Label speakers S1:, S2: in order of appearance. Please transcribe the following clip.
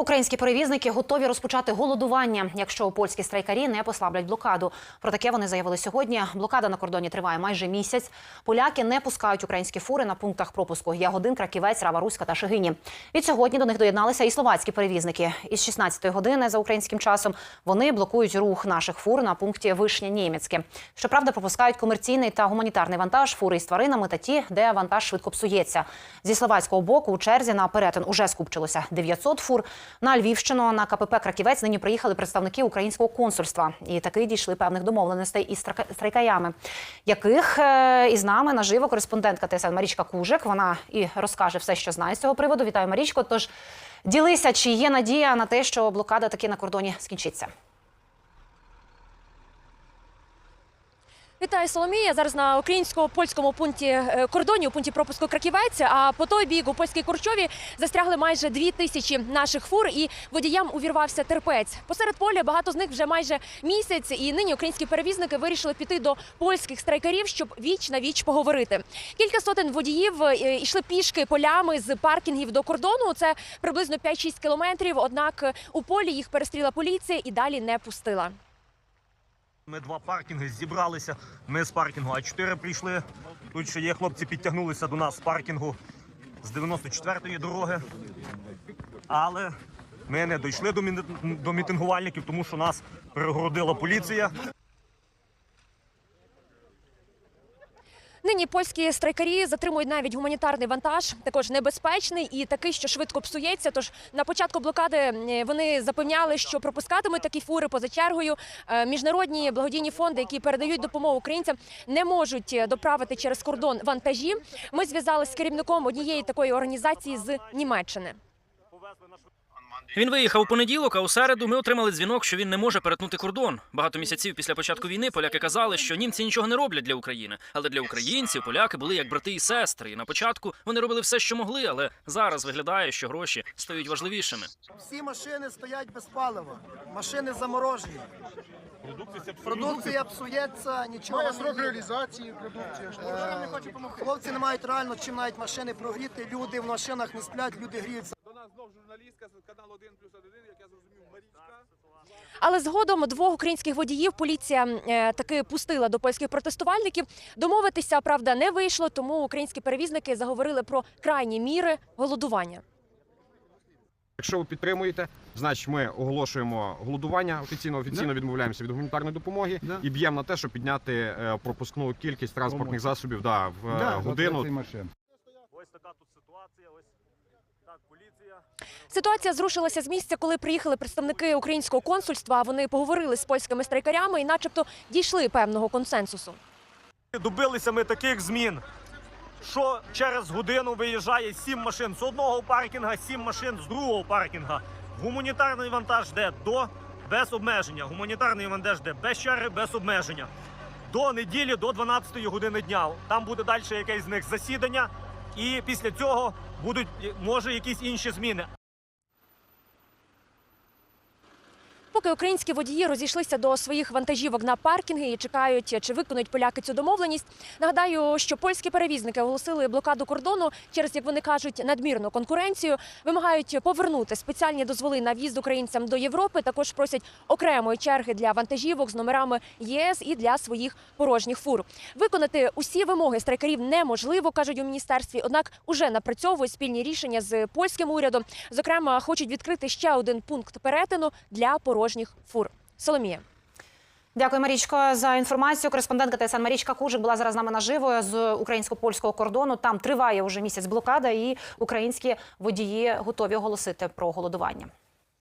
S1: Українські перевізники готові розпочати голодування, якщо польські страйкарі не послаблять блокаду. Про таке вони заявили сьогодні. Блокада на кордоні триває майже місяць. Поляки не пускають українські фури на пунктах пропуску Ягодин, Краківець, Рава Руська та Шигині. Від сьогодні до них доєдналися і словацькі перевізники. Із 16-ї години за українським часом вони блокують рух наших фур на пункті Вишня Німецьке. Щоправда, пропускають комерційний та гуманітарний вантаж, фури із тваринами та ті, де вантаж швидко псується. Зі словацького боку у черзі на перетин уже скупчилося 900 фур. На Львівщину на КПП Краківець нині приїхали представники українського консульства і таки дійшли певних домовленостей із страйкаями, яких е, із нами наживо кореспондентка ТСН Марічка Кужик. Вона і розкаже все, що знає з цього приводу. Вітаю, Марічко. Тож ділися, чи є надія на те, що блокада таки на кордоні скінчиться.
S2: Вітаю Соломія. Зараз на українсько-польському пункті е, кордоні у пункті пропуску Краківець. А по той бік у польській Курчові застрягли майже дві тисячі наших фур, і водіям увірвався терпець. Посеред поля багато з них вже майже місяць. І нині українські перевізники вирішили піти до польських страйкарів, щоб віч на віч поговорити. Кілька сотень водіїв е, йшли пішки полями з паркінгів до кордону. Це приблизно 5-6 кілометрів. Однак е, у полі їх перестріла поліція і далі не пустила.
S3: Ми два паркінги зібралися. Ми з паркінгу А4 прийшли. Тут ще є хлопці, підтягнулися до нас з паркінгу з 94-ї дороги. Але ми не дійшли до, мітингувальників, тому що нас перегородила поліція.
S2: Нині польські страйкарі затримують навіть гуманітарний вантаж, також небезпечний і такий, що швидко псується. Тож на початку блокади е, вони запевняли, що пропускатимуть такі фури поза чергою. Е, Міжнародні благодійні фонди, які передають допомогу українцям, не можуть е, доправити через кордон вантажі. Ми зв'язалися з керівником однієї такої організації з Німеччини.
S4: Він виїхав у понеділок, а у середу ми отримали дзвінок, що він не може перетнути кордон. Багато місяців після початку війни поляки казали, що німці нічого не роблять для України. Але для українців поляки були як брати і сестри. І на початку вони робили все, що могли, але зараз виглядає, що гроші стають важливішими.
S5: Всі машини стоять без палива, машини заморожені. Продукція псується, нічого не
S6: срок реалізації продукції.
S5: Е, Хлопці не мають реально чим навіть машини прогріти. Люди в машинах не сплять, люди гріються.
S7: Журналістка з каналу 1 плюс 1, як я зрозумів, Марічка.
S2: Але згодом двох українських водіїв поліція е, таки пустила до польських протестувальників. Домовитися правда не вийшло, тому українські перевізники заговорили про крайні міри голодування.
S8: Якщо ви підтримуєте, значить ми оголошуємо голодування офіційно, офіційно
S6: Да.
S8: відмовляємося від гуманітарної допомоги
S6: Да.
S8: і б'ємо на те, щоб підняти е, пропускну кількість транспортних засобів да, в е,
S6: Да,
S8: годину.
S3: Ось така тут ситуація. Ось.
S2: Ситуація зрушилася з місця, коли приїхали представники українського консульства. Вони поговорили з польськими страйкарями і, начебто, дійшли певного консенсусу.
S3: Добилися ми таких змін, що через годину виїжджає сім машин з одного паркінга, сім машин з другого паркінга. Гуманітарний вантаж йде до без обмеження. Гуманітарний вантаж йде без черги, без обмеження. До неділі, до 12 години дня. Там буде далі якесь з них засідання, і після цього будуть може якісь інші зміни.
S2: Поки українські водії розійшлися до своїх вантажівок на паркінги і чекають, чи виконують поляки цю домовленість. Нагадаю, що польські перевізники оголосили блокаду кордону через, як вони кажуть, надмірну конкуренцію. Вимагають повернути спеціальні дозволи на в'їзд українцям до Європи. Також просять окремої черги для вантажівок з номерами ЄС і для своїх порожніх фур. Виконати усі вимоги страйкарів неможливо, кажуть у міністерстві. Однак уже напрацьовують спільні рішення з польським урядом. Зокрема, хочуть відкрити ще один пункт перетину для порожніх фур. Соломія.
S1: Дякую, Марічко, за інформацію. Кореспондентка ТСН Марічка Кужик була зараз з нами наживо з українсько-польського кордону. Там триває вже місяць блокада, і українські водії готові оголосити про голодування.